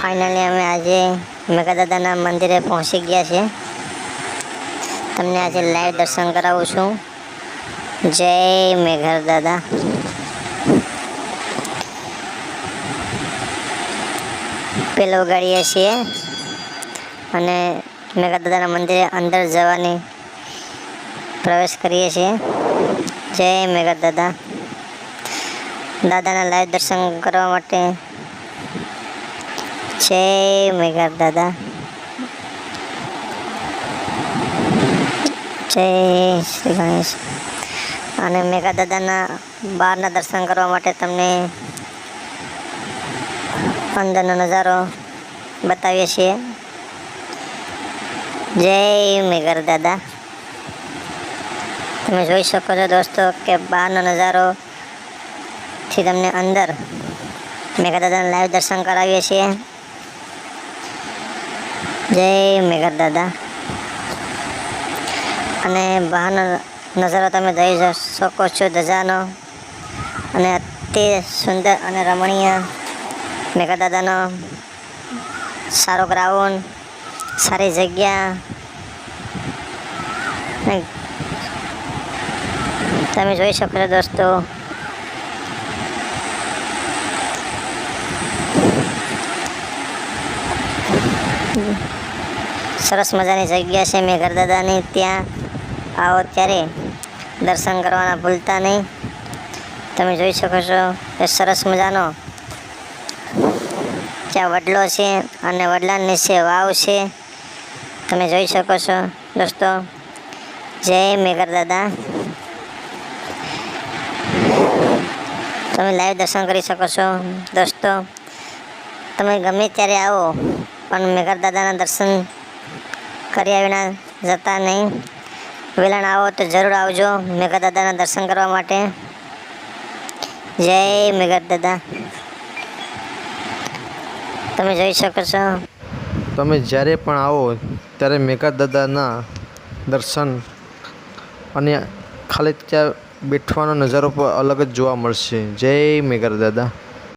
Finally અમે આજે મેઘાદાદાના મંદિરે પહોંચી ગયા છીએ. તમને આજે લાઈવ દર્શન કરાવું છું. જય મેઘર દાદા પેલો ગાડીએ છીએ અને મેઘાદાદાના મંદિરે અંદર જવાની પ્રવેશ કરીએ છીએ. જય મેઘર દાદા દાદાના લાઈવ દર્શન કરવા માટે જય મેઘર દાદા. જય શ્રી ગણેશ. અને મેઘા દાદાના બહારના દર્શન કરવા માટે તમને અંદરનો નજારો બતાવીએ છીએ. જય મેઘર દાદા. તમે જોઈ શકો છો દોસ્તો કે બહારનો નજારો થી તમને અંદર મેઘા દાદાના લાઈવ દર્શન કરાવીએ છીએ. જય મેઘર દાદા. અને બહારનો નજારો તમે જોઈ શકો છો, ધજાનો. અને અતિ સુંદર અને રમણીય મેઘા દાદાનો. સારો ગ્રાઉન્ડ સારી જગ્યા. તમે જોઈ શકો છો દોસ્તો સરસ મજાની જગ્યા છે મેં દાદાની ત્યાં આવો ત્યારે દર્શન કરવાના ભૂલતા નહીં. તમે જોઈ શકો છો એ સરસ મજાનો ત્યાં વડલો છે અને વડલાની નીચે વાવ છે. તમે જોઈ શકો છો દોસ્તો. જય મેઘરદાદા. તમે લાઈવ દર્શન કરી શકો છો દોસ્તો. તમે ગમે ત્યારે આવો. પણ મેઘર દાદાના દર્શન કર્યા વિના જતા નહીં. વેલાણ આવો તો જરૂર આવજો મેઘર દાદાના દર્શન કરવા માટે. જય મેઘર દાદા તમે જોઈ શકો છો. તમે જ્યારે પણ આવો ત્યારે મેઘા દાદાના દર્શન અને ખાલી ત્યાં બેઠવાનો નજારો પણ અલગ જ જોવા મળશે. જય મેઘર દાદા